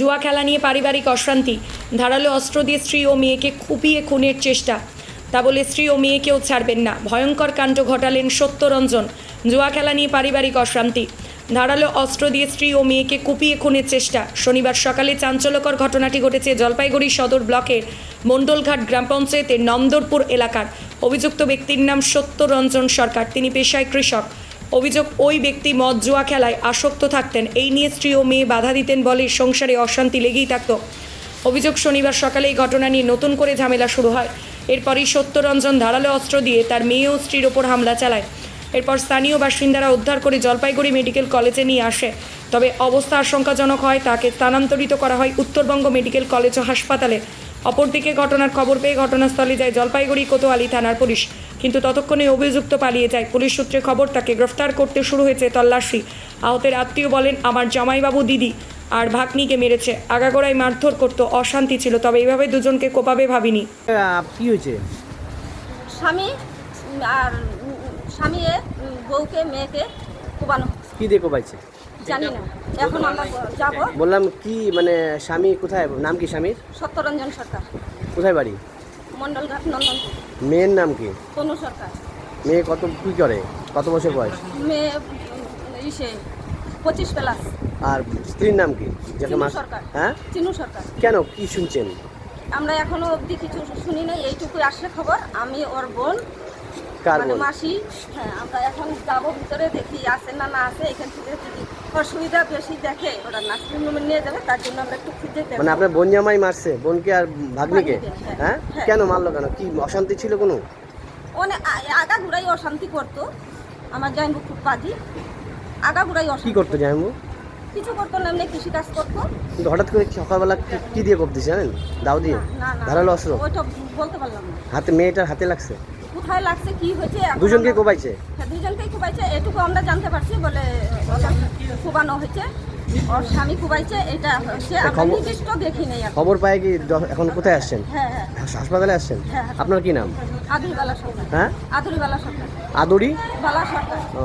জুয়া খেলা নিয়ে পারিবারিক অশান্তি। ধারালো অস্ত্র দিয়ে স্ত্রী ও মেয়েকে কুপিয়ে খুনের চেষ্টা। তা বলে স্ত্রী ও মেয়েকেও ছাড়বেন না। ভয়ঙ্কর কাণ্ড ঘটালেন সত্যরঞ্জন। জুয়া খেলা নিয়ে পারিবারিক অশান্তি। ধারালো অস্ত্র দিয়ে স্ত্রী ও মেয়েকে কুপিয়ে খুনের চেষ্টা। শনিবার সকালে চাঞ্চল্যকর ঘটনাটি ঘটেছে জলপাইগুড়ি সদর ব্লকের মণ্ডলঘাট গ্রাম পঞ্চায়েতের নন্দরপুর এলাকার। অভিযুক্ত ব্যক্তির নাম সত্যরঞ্জন সরকার। তিনি পেশায় কৃষক। অভিযোগ, ওই ব্যক্তি মদ, জুয়া খেলায় আসক্ত থাকতেন। এই নিয়ে স্ত্রী ও মেয়ে বাধা দিতেন বলে সংসারে অশান্তি লেগেই থাকত। অভিযোগ, শনিবার সকালে এই ঘটনা নিয়ে নতুন করে ঝামেলা শুরু হয়। এরপরই সত্যরঞ্জন ধারালো অস্ত্র দিয়ে তার মেয়ে ও স্ত্রীর ওপর হামলা চালায়। এরপর স্থানীয় বাসিন্দারা উদ্ধার করে জলপাইগুড়ি মেডিকেল কলেজে নিয়ে আসে। তবে অবস্থা আশঙ্কাজনক হয়, তাকে স্থানান্তরিত করা হয় উত্তরবঙ্গ মেডিকেল কলেজ ও হাসপাতালে। অপরদিকে ঘটনার খবর পেয়ে ঘটনাস্থলে যায় জলপাইগুড়ি কোতোয়ালি থানার পুলিশ। কিন্তু ততক্ষণে অভিযুক্ত পালিয়ে যায়। পুলিশ সূত্রে খবর তাকে গ্রেফতার করতে শুরু হয়েছে তল্লাশি। আহতের আত্মীয় বলেন আমার জামাইবাবু দিদি আর ভাগ্নিকে মেরেছে। আগাগোড়ায় মারধর করতো অশান্তি ছিল তবে এইভাবে দুজনকে কোপাবে ভাবিনি। কি হয়েছে? স্বামী আর স্বামী বউকে মেয়েকে কোবানো কি দিয়ে কোপাইছে? জানি না। এখন আমরা যাব। বললাম কি মানে স্বামী কোথায়? নাম কি স্বামীর? সত্যরঞ্জন সরকার। কোথায় বাড়ি? মণ্ডলঘাট নন্দনপুর মেয়ের নাম কি? তনু সরকার। মেয়ে কত কি করে? কত বছর বয়স? মেয়ে ইসে পঁচিশ প্লাস। আর স্ত্রীর নাম কি? যাকে সরকার। হ্যাঁ? চিনু সরকার। কেন? কি শুনছেন? আমরা এখনও অবধি কিছু শুনি নাই এইটুকু আসলে খবর। আমি ওর বোন কার মানে মাসি হ্যাঁ আমরা এখন যাব ভিতরে দেখি আছে না না আছে এখান থেকে যদি অসুবিধা বেশি দেখে ওরা নার্সিং রুমে নিয়ে যাবে তার জন্য আমরা একটু খুঁজে মানে আপনার বোন জামাই মারছে বোনকে আর ভাগ্নিকে? হ্যাঁ। হ্যাঁ? হ্যাঁ। কেন মারলো কেন? কি অশান্তি ছিল কোনো? অনেক আগা ঘুরাই অশান্তি করতো। আমার জাইনবু খুব কাজী। আগা ঘুরাই কি অশান্তি করতো জামাইবু? কিছু করতো না এমনি কৃষিকাজ করতো। কিন্তু হঠাৎ করে সকালবেলা কি- দিয়ে কোপ দিছে জানেন? দাও দিয়ে। ধারালো অস্ত্র। ওইটা বলতে পারলাম না। হাতে মেয়েটার হাতে লাগছে। কোথায় লাগছে কি হয়েছে দুজনকে কোবাইছে হ্যাঁ দুজনকেই কোবাইছে এটুকু আমরা জানতে পারছি বলে কোবানো হয়েছে ওর স্বামী কোবাইছে এটা হচ্ছে আমরা নির্দিষ্ট দেখি নাই খবর পায় কি এখন কোথায় আসছেন? হ্যাঁ হ্যাঁ। হাসপাতালে আসছেন? হ্যাঁ। আপনার কি নাম? আদুরিবালা সরকার। হ্যাঁ? আদুরিবালা সরকার। আদুরি? বালা সরকার। ও।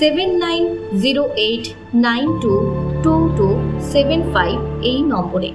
seven nine zero eight nine two two two seven five এই নম্বরে।